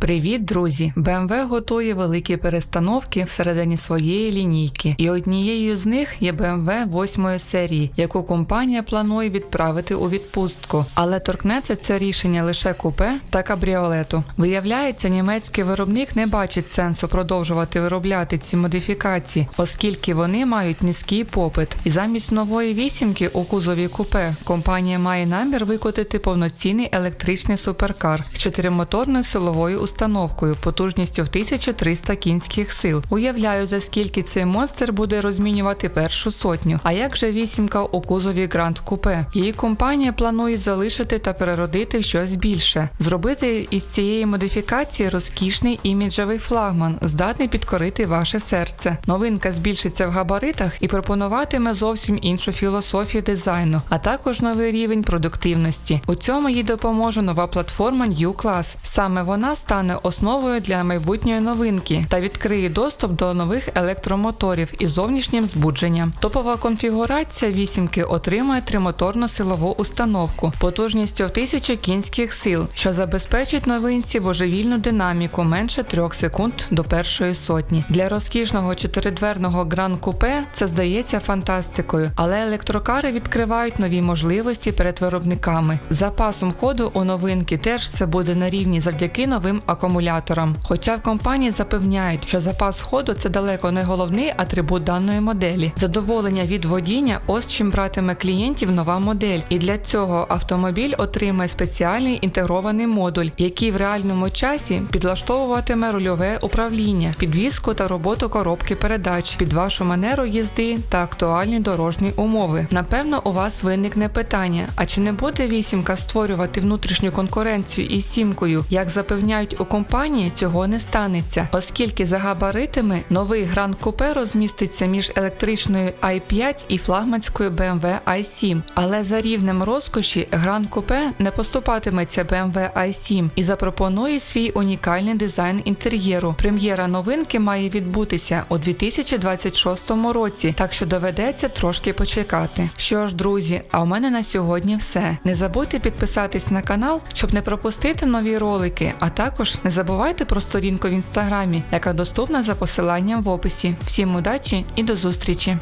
Привіт, друзі! BMW готує великі перестановки всередині своєї лінійки, і однією з них є BMW 8 серії, яку компанія планує відправити у відпустку. Але торкнеться це рішення лише купе та кабріолету. Виявляється, німецький виробник не бачить сенсу продовжувати виробляти ці модифікації, оскільки вони мають низький попит. І замість нової вісімки у кузові купе компанія має намір викотити повноцінний електричний суперкар з чотиримоторною силовою установкою потужністю в 1300 кінських сил. Уявляю, за скільки цей монстр буде розмінювати першу сотню. А як же вісімка у кузові Гранд Купе? Її компанія планує залишити та переродити щось більше, зробити із цієї модифікації розкішний іміджевий флагман, здатний підкорити ваше серце. Новинка збільшиться в габаритах і пропонуватиме зовсім іншу філософію дизайну, а також новий рівень продуктивності. У цьому їй допоможе нова платформа New Class. Саме вона стане основою для майбутньої новинки та відкриє доступ до нових електромоторів із зовнішнім збудженням. Топова конфігурація вісімки отримає тримоторну силову установку потужністю в 1000 кінських сил, що забезпечить новинці божевільну динаміку менше 3 секунд до першої сотні. Для розкішного чотиридверного гран купе це здається фантастикою, але електрокари відкривають нові можливості перед виробниками. Запасом ходу у новинки теж все буде на рівні завдяки новим акумуляторам. Хоча в компанії запевняють, що запас ходу це далеко не головний атрибут даної моделі. Задоволення від водіння ось чим братиме клієнтів нова модель, і для цього автомобіль отримає спеціальний інтегрований модуль, який в реальному часі підлаштовуватиме рульове управління, підвізку та роботу коробки передач під вашу манеру їзди та актуальні дорожні умови. Напевно, у вас виникне питання: а чи не буде вісімка створювати внутрішню конкуренцію із сімкою? Як запевняють у компанії, цього не станеться, оскільки за габаритами новий гранд купе розміститься між електричною i5 і флагманською BMW i7. Але за рівнем розкоші гранд купе не поступатиметься BMW i7 і запропонує свій унікальний дизайн інтер'єру. Прем'єра новинки має відбутися у 2026 році, так що доведеться трошки почекати. Що ж, друзі, а у мене на сьогодні все. Не забудьте підписатись на канал, щоб не пропустити нові ролики, а також не забувайте про сторінку в інстаграмі, яка доступна за посиланням в описі. Всім удачі і до зустрічі!